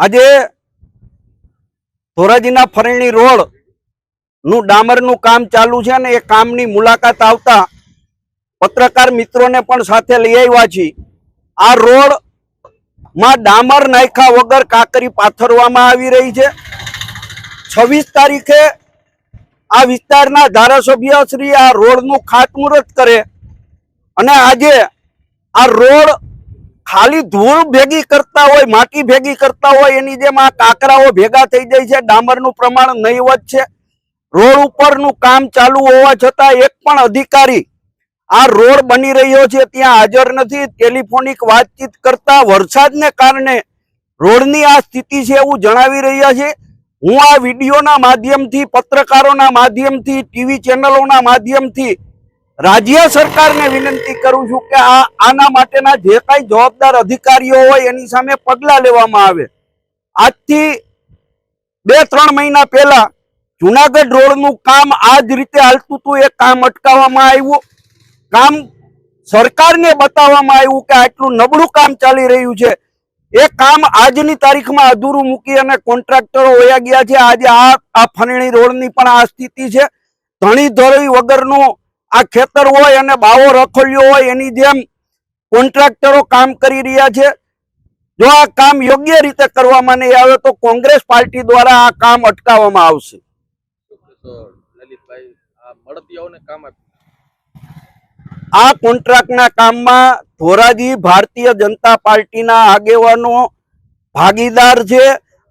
આજે ધોરાજીના ફરણી રોડનું ડામરનું કામ ચાલુ છે અને એ કામની મુલાકાત આવતા પત્રકાર મિત્રોને પણ સાથે લઈ આવ્યા છીએ. આ રોડમાં ડામર નાખ્યા વગર કાકરી પાથરવામાં આવી રહી છે. છવ્વીસ તારીખે આ વિસ્તારના ધારાસભ્ય શ્રી આ રોડનું ખાતમુહૂર્ત કરે અને આજે આ રોડ ખાલી ધૂળ ભેગી કરતા હોય, માટી ભેગી કરતા હોય, એની જેમ આ કાંકરાઓ ભેગા થઈ જાય છે, ડામરનું પ્રમાણ નહીવત છે રોડ ઉપરનું કામ ચાલુ હોવા છતાં એક પણ અધિકારી આ રોડ બની રહ્યો છે, ત્યાં હાજર નથી. ટેલિફોનિક વાતચીત કરતા વરસાદને કારણે રોડની આ સ્થિતિ છે એવું જણાવી રહ્યા છે. હું આ વિડીયોના માધ્યમથી, પત્રકારોના માધ્યમથી, ટીવી ચેનલોના માધ્યમથી રાજ્ય સરકારને વિનંતી કરું છું કે આ આના માટેના જે કાંઈ જવાબદાર અધિકારીઓ હોય એની સામે પગલાં લેવામાં આવે. આજથી બે, ત્રણ મહિના પહેલા જુનાગઢ રોડનું કામ આ જ રીતે હાલતું હતું એ કામ અટકાવવામાં આવ્યું. કામ સરકારને બતાવવામાં આવ્યું કે આટલું નબળું કામ ચાલી રહ્યું છે. એ કામ આજની તારીખમાં અધૂરું મૂકી અને કોન્ટ્રાક્ટરો વયા ગયા છે. આજે આ આ ફરણી રોડની પણ આ સ્થિતિ છે. ધણી ધોરી વગરનું આ ખેતર હોય અને બાવો રખોલ્યો હોય એની જેમ કોન્ટ્રાક્ટરો કામ કરી રહ્યા છે. જો આ કામ યોગ્ય રીતે કરવામાં નહીં આવે તો કોંગ્રેસ પાર્ટી દ્વારા આ કામ અટકાવવામાં આવશે. આ કોન્ટ્રાક્ટના કામમાં ધોરાજી ભારતીય જનતા પાર્ટીના આગેવાનો ભાગીદાર છે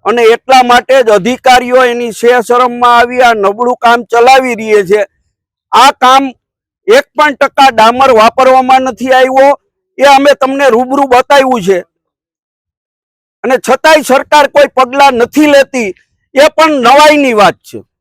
અને એટલા માટે જ અધિકારીઓ એની શરમમાં આવી આ નબળું કામ ચલાવી રહી છે. આ કામ એક પણ ટકા ડામર વાપરવામાં નથી આવ્યો. એ અમે તમને રૂબરૂ બતાવ્યું છે. અને છતાંય સરકાર કોઈ પગલાં નથી લેતી. એ પણ નવાઈની વાત છે.